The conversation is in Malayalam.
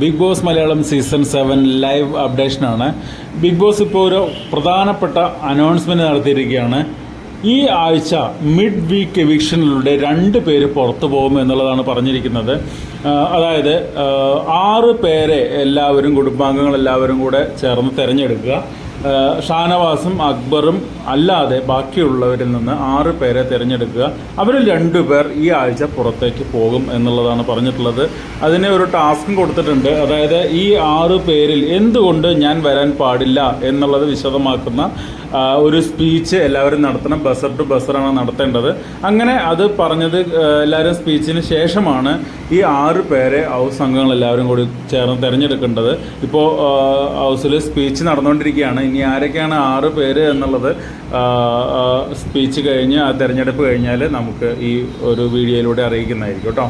Bigg Boss Malayalam season seven live അപ്ഡേഷനാണ്. Bigg Boss ഇപ്പോൾ ഒരു പ്രധാനപ്പെട്ട അനൗൺസ്മെന്റ് നടത്തിയിരിക്കുകയാണ്. ഈ ആഴ്ച മിഡ് വീക്ക് എവിക്ഷനിലൂടെ രണ്ട് പേര് പുറത്തു പോകും എന്നുള്ളതാണ് പറഞ്ഞിരിക്കുന്നത്. അതായത് ആറ് പേരെ എല്ലാവരും കുടുംബാംഗങ്ങൾ എല്ലാവരും കൂടെ ചേർന്ന് തിരഞ്ഞെടുക്കുക. ഷാനവാസും അക്ബറും അല്ലാതെ ബാക്കിയുള്ളവരിൽ നിന്ന് ആറ് പേരെ തിരഞ്ഞെടുക്കുക. അവരിൽ രണ്ടു പേർ ഈ ആഴ്ച പുറത്തേക്ക് പോകും എന്നുള്ളതാണ് പറഞ്ഞിട്ടുള്ളത്. അതിന് ഒരു ടാസ്കും കൊടുത്തിട്ടുണ്ട്. അതായത് ഈ ആറ് പേരിൽ എന്തുകൊണ്ട് ഞാൻ വരാൻ പാടില്ല എന്നുള്ളത് വിശദമാക്കുന്ന ഒരു സ്പീച്ച് എല്ലാവരും നടത്തണം. ബസർ ടു ബസറാണ് നടത്തേണ്ടത്. അങ്ങനെ അത് പറഞ്ഞത് എല്ലാവരും സ്പീച്ചിന് ശേഷമാണ് ഈ ആറ് പേരെ ഹൗസ് അംഗങ്ങൾ എല്ലാവരും കൂടി ചേർന്ന് തിരഞ്ഞെടുക്കേണ്ടത്. ഇപ്പോൾ ഹൗസിൽ സ്പീച്ച് നടന്നുകൊണ്ടിരിക്കുകയാണ്. ഇനി ആരൊക്കെയാണ് ആറ് പേര് എന്നുള്ളത് സ്പീച്ച് കഴിഞ്ഞ് ആ തിരഞ്ഞെടുപ്പ് കഴിഞ്ഞാൽ നമുക്ക് ഈ ഒരു വീഡിയോയിലൂടെ അറിയിക്കുന്നതായിരിക്കും കേട്ടോ.